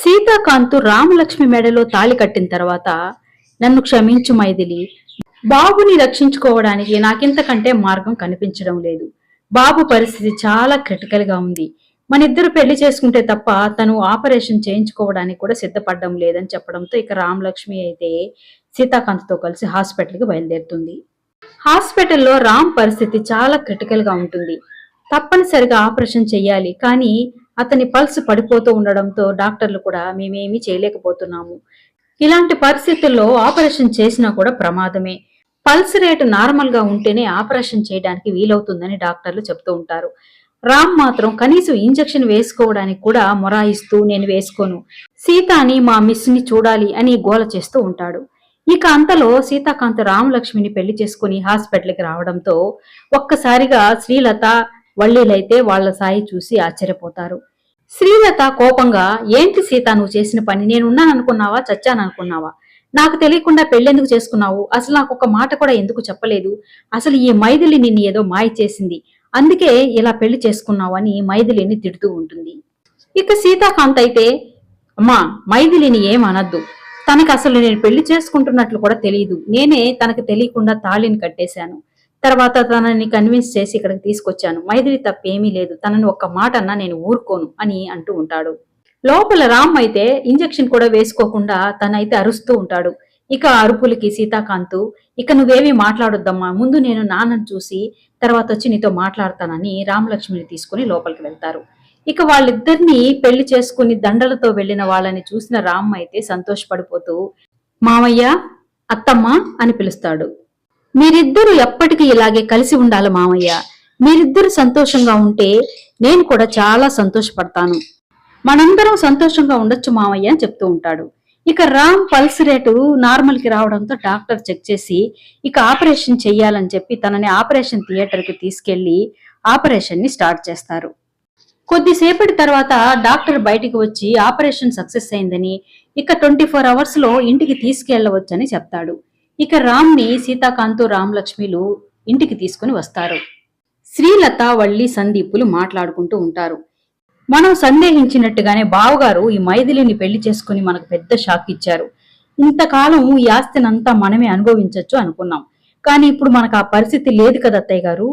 సీతాకాంతు రామలక్ష్మి మెడలో తాళి కట్టిన తర్వాత నన్ను క్షమించు మైథిలి. బాబుని రక్షించుకోవడానికి నాకింతకంటే మార్గం కనిపించడం లేదు. బాబు పరిస్థితి చాలా క్రిటికల్గా ఉంది. మన ఇద్దరు పెళ్ళి చేసుకుంటే తప్ప తను ఆపరేషన్ చేయించుకోవడానికి కూడా సిద్ధపడడం లేదని చెప్పడంతో ఇక రామలక్ష్మి అయితే సీతాకాంత్తో కలిసి హాస్పిటల్కి బయలుదేరుతుంది. హాస్పిటల్లో రామ్ పరిస్థితి చాలా క్రిటికల్గా ఉంటుంది. తప్పనిసరిగా ఆపరేషన్ చేయాలి. కానీ అతని పల్స్ పడిపోతూ ఉండడంతో డాక్టర్లు కూడా మేమేమీ చేయలేకపోతున్నాము. ఇలాంటి పరిస్థితుల్లో ఆపరేషన్ చేసినా కూడా ప్రమాదమే. పల్స్ రేటు నార్మల్గా ఉంటేనే ఆపరేషన్ చేయడానికి వీలవుతుందని డాక్టర్లు చెప్తూ ఉంటారు. రామ్ మాత్రం కనీసం ఇంజెక్షన్ వేసుకోవడానికి కూడా మొరాయిస్తూ నేను వేసుకోను. సీతాని మా మిస్ని చూడాలి అని గోల చేస్తూ ఉంటాడు. ఇక అంతలో సీతాకాంత్ రామలక్ష్మిని పెళ్ళి చేసుకుని హాస్పిటల్కి రావడంతో ఒక్కసారిగా శ్రీలత వల్లీలైతే వాళ్ళ సాయి చూసి ఆశ్చర్యపోతారు. శ్రీలత కోపంగా ఏంటి సీత నువ్వు చేసిన పని? నేనున్నాననుకున్నావా? చచ్చాననుకున్నావా? నాకు తెలియకుండా పెళ్ళెందుకు చేసుకున్నావు? అసలు నాకు ఒక మాట కూడా ఎందుకు చెప్పలేదు? అసలు ఈ మైథిలి నిన్ను ఏదో మాయ చేసింది. అందుకే ఇలా పెళ్ళి చేసుకున్నావు అని మైథిలిని తిడుతూ ఉంటుంది. ఇక సీతాకాంత్ అయితే అమ్మా మైథిలిని ఏం అనద్దు. తనకి అసలు నేను పెళ్ళి చేసుకుంటున్నట్లు కూడా తెలియదు. నేనే తనకు తెలియకుండా తాళిని కట్టేశాను. తర్వాత తనని కన్విన్స్ చేసి ఇక్కడికి తీసుకొచ్చాను. మైథిలి తప్పేమీ లేదు. తనని ఒక్క మాట అన్నా నేను ఊరుకోను అని అంటూ ఉంటాడు. లోపల రామ్ అయితే ఇంజెక్షన్ కూడా వేసుకోకుండా తనైతే అరుస్తూ ఉంటాడు. ఇక అరుపులకి సీతాకాంతు ఇక నువ్వేమీ మాట్లాడొద్దమ్మా. ముందు నేను నాన్నను చూసి తర్వాత వచ్చి నీతో మాట్లాడతానని రామలక్ష్మిని తీసుకుని లోపలికి వెళ్తారు. ఇక వాళ్ళిద్దరిని పెళ్ళి చేసుకుని దండలతో వెళ్ళిన వాళ్ళని చూసిన రామ్ అయితే సంతోషపడిపోతూ మామయ్య అత్తమ్మ అని పిలుస్తాడు. మీరిద్దరూ ఎప్పటికీ ఇలాగే కలిసి ఉండాలి మామయ్య. మీరిద్దరు సంతోషంగా ఉంటే నేను కూడా చాలా సంతోషపడతాను. మనందరం సంతోషంగా ఉండొచ్చు మామయ్య అని చెప్తూ ఉంటాడు. ఇక రామ్ పల్స్ రేటు నార్మల్కి రావడంతో డాక్టర్ చెక్ చేసి ఇక ఆపరేషన్ చెయ్యాలని చెప్పి తనని ఆపరేషన్ థియేటర్కి తీసుకెళ్ళి ఆపరేషన్ని స్టార్ట్ చేస్తారు. కొద్దిసేపటి తర్వాత డాక్టర్ బయటికి వచ్చి ఆపరేషన్ సక్సెస్ అయిందని ఇక ట్వంటీ ఫోర్ అవర్స్లో ఇంటికి తీసుకెళ్ళవచ్చని చెప్తాడు. ఇక రామ్ని సీతాకాంతు రామలక్ష్మిలు ఇంటికి తీసుకుని వస్తారు. శ్రీలత వల్లి సందీపులు మాట్లాడుకుంటూ ఉంటారు. మనం సందేహించినట్టుగానే బావగారు ఈ మైథిలిని పెళ్ళి చేసుకుని మనకు పెద్ద షాక్ ఇచ్చారు. ఇంతకాలం ఈ ఆస్తినంతా మనమే అనుభవించొచ్చు అనుకున్నాం. కానీ ఇప్పుడు మనకు ఆ పరిస్థితి లేదు కదా అత్తయ్య గారు?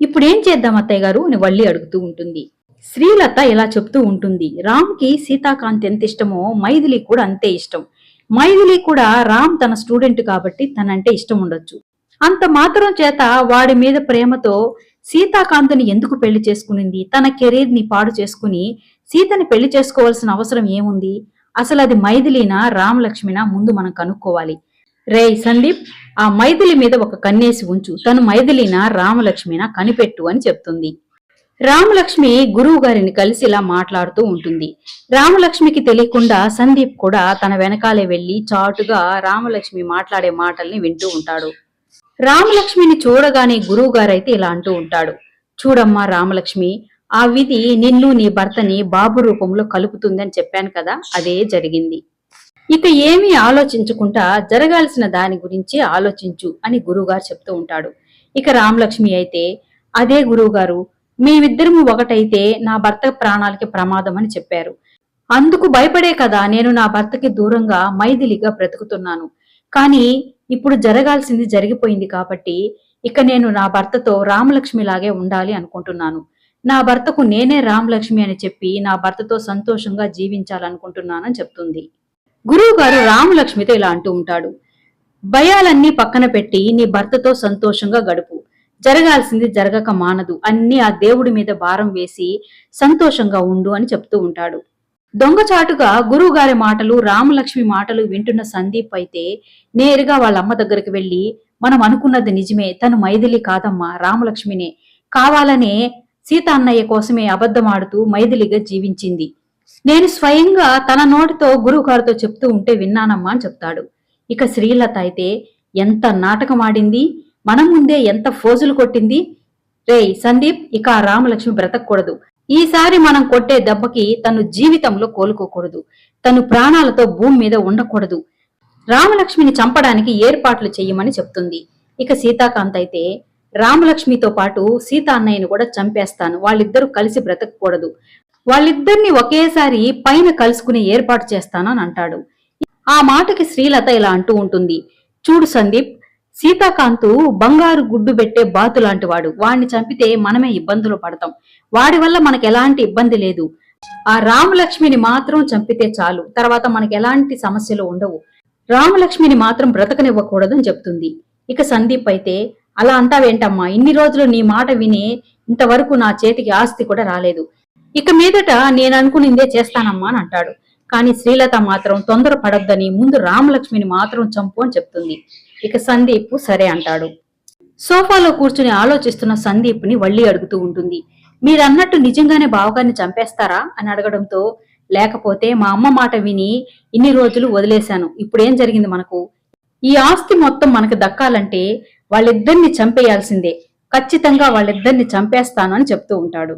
ఇప్పుడు ఏం చేద్దాం అత్తయ్య గారు అని వల్లి అడుగుతూ ఉంటుంది. శ్రీలత ఇలా చెప్తూ ఉంటుంది. రామ్కి సీతాకాంత్ ఎంత ఇష్టమో మైథిలి కూడా అంతే ఇష్టం. మైథిలి కూడా రామ్ తన స్టూడెంట్ కాబట్టి తనంటే ఇష్టం ఉండొచ్చు. అంత మాత్రం చేత వాడి మీద ప్రేమతో సీతాకాంత్ని ఎందుకు పెళ్ళి చేసుకునింది? తన కెరీర్ని పాడు చేసుకుని సీతని పెళ్ళి చేసుకోవాల్సిన అవసరం ఏముంది? అసలు అది మైథిలినా రామలక్ష్మినా ముందు మనం కనుక్కోవాలి. రేయ్ సందీప్ ఆ మైథిలి మీద ఒక కన్నేసి ఉంచు. తను మైథిలినా రామలక్ష్మినా కనిపెట్టు అని చెప్తుంది. రామలక్ష్మి గురువు గారిని కలిసి ఇలా మాట్లాడుతూ ఉంటుంది. రామలక్ష్మికి తెలియకుండా సందీప్ కూడా తన వెనకాలే వెళ్ళి చాటుగా రామలక్ష్మి మాట్లాడే మాటల్ని వింటూ ఉంటాడు. రామలక్ష్మిని చూడగానే గురువు గారైతే ఇలా అంటూ ఉంటాడు. చూడమ్మా రామలక్ష్మి ఆ విధి నిన్ను నీ భర్తని బాబు రూపంలో కలుపుతుందని చెప్పాను కదా అదే జరిగింది. ఇక ఏమీ ఆలోచించకుండా జరగాల్సిన దాని గురించి ఆలోచించు అని గురువుగారు చెప్తూ ఉంటాడు. ఇక రామలక్ష్మి అయితే అదే గురువుగారు మేమిద్దరము ఒకటైతే నా భర్త ప్రాణాలకి ప్రమాదం అని చెప్పారు. అందుకు భయపడే కదా నేను నా భర్తకి దూరంగా మైదిలిగా బ్రతుకుతున్నాను. కానీ ఇప్పుడు జరగాల్సింది జరిగిపోయింది కాబట్టి ఇక నేను నా భర్తతో రామలక్ష్మి లాగే ఉండాలి అనుకుంటున్నాను. నా భర్తకు నేనే రామలక్ష్మి అని చెప్పి నా భర్తతో సంతోషంగా జీవించాలనుకుంటున్నానని చెప్తుంది. గురువు గారు రామలక్ష్మితో ఇలా అంటూ ఉంటాడు. భయాలన్నీ పక్కన పెట్టి నీ భర్తతో సంతోషంగా గడుపు. జరగాల్సింది జరగక మానదు. అన్ని ఆ దేవుడి మీద భారం వేసి సంతోషంగా ఉండు అని చెప్తూ ఉంటాడు. దొంగచాటుగా గురువుగారి మాటలు రామలక్ష్మి మాటలు వింటున్న సందీప్ అయితే నేరుగా వాళ్ళ అమ్మ దగ్గరికి వెళ్ళి మనం అనుకున్నది నిజమే తను మైథిలి కాదమ్మా రామలక్ష్మినే. కావాలనే సీత అన్నయ్య కోసమే అబద్ధమాడుతూ మైథిలిగా జీవించింది. నేను స్వయంగా తన నోటితో గురువు గారితో చెప్తూ ఉంటే విన్నానమ్మా అని చెప్తాడు. ఇక శ్రీలత అయితే ఎంత నాటకం ఆడింది మన ముందే ఎంత ఫోజులు కొట్టింది? రే సందీప్ ఇక ఆ రామలక్ష్మి బ్రతకూడదు. ఈసారి మనం కొట్టే దెబ్బకి తను జీవితంలో కోలుకోకూడదు. తను ప్రాణాలతో భూమి మీద ఉండకూడదు. రామలక్ష్మిని చంపడానికి ఏర్పాట్లు చెయ్యమని చెప్తుంది. ఇక సీతాకాంత్ అయితే రామలక్ష్మితో పాటు సీత అన్నయ్యను కూడా చంపేస్తాను. వాళ్ళిద్దరూ కలిసి బ్రతకకూడదు. వాళ్ళిద్దరిని ఒకేసారి పైన కలుసుకునే ఏర్పాటు చేస్తాను అని అంటాడు. ఆ మాటకి శ్రీలత ఇలా అంటూ ఉంటుంది. చూడు సందీప్ సీతాకాంతు బంగారు గుడ్డు పెట్టే బాతు లాంటి వాడు వాడిని చంపితే మనమే ఇబ్బందులు పడతాం. వాడి వల్ల మనకు ఎలాంటి ఇబ్బంది లేదు. ఆ రామలక్ష్మిని మాత్రం చంపితే చాలు. తర్వాత మనకు ఎలాంటి సమస్యలు ఉండవు. రామలక్ష్మిని మాత్రం బ్రతకనివ్వకూడదని చెప్తుంది. ఇక సందీప్ అయితే అలా అంటావేంటమ్మా? ఇన్ని రోజులు నీ మాట విని ఇంతవరకు నా చేతికి ఆస్తి కూడా రాలేదు. ఇక మీదట నేను అనుకునిందే చేస్తానమ్మా అని అంటాడు. కానీ శ్రీలత మాత్రం తొందర పడొద్దని ముందు రామలక్ష్మిని మాత్రం చంపు అని చెప్తుంది. ఇక సందీప్ సరే అంటాడు. సోఫాలో కూర్చుని ఆలోచిస్తున్న సందీప్ని వళ్ళీ అడుగుతూ ఉంటుంది. మీరన్నట్టు నిజంగానే బావగారిని చంపేస్తారా అని అడగడంతో లేకపోతే మా అమ్మ మాట విని ఇన్ని రోజులు వదిలేశాను. ఇప్పుడేం జరిగింది మనకు? ఈ ఆస్తి మొత్తం మనకు దక్కాలంటే వాళ్ళిద్దరిని చంపేయాల్సిందే. ఖచ్చితంగా వాళ్ళిద్దరిని చంపేస్తాను అని చెప్తూ ఉంటాడు.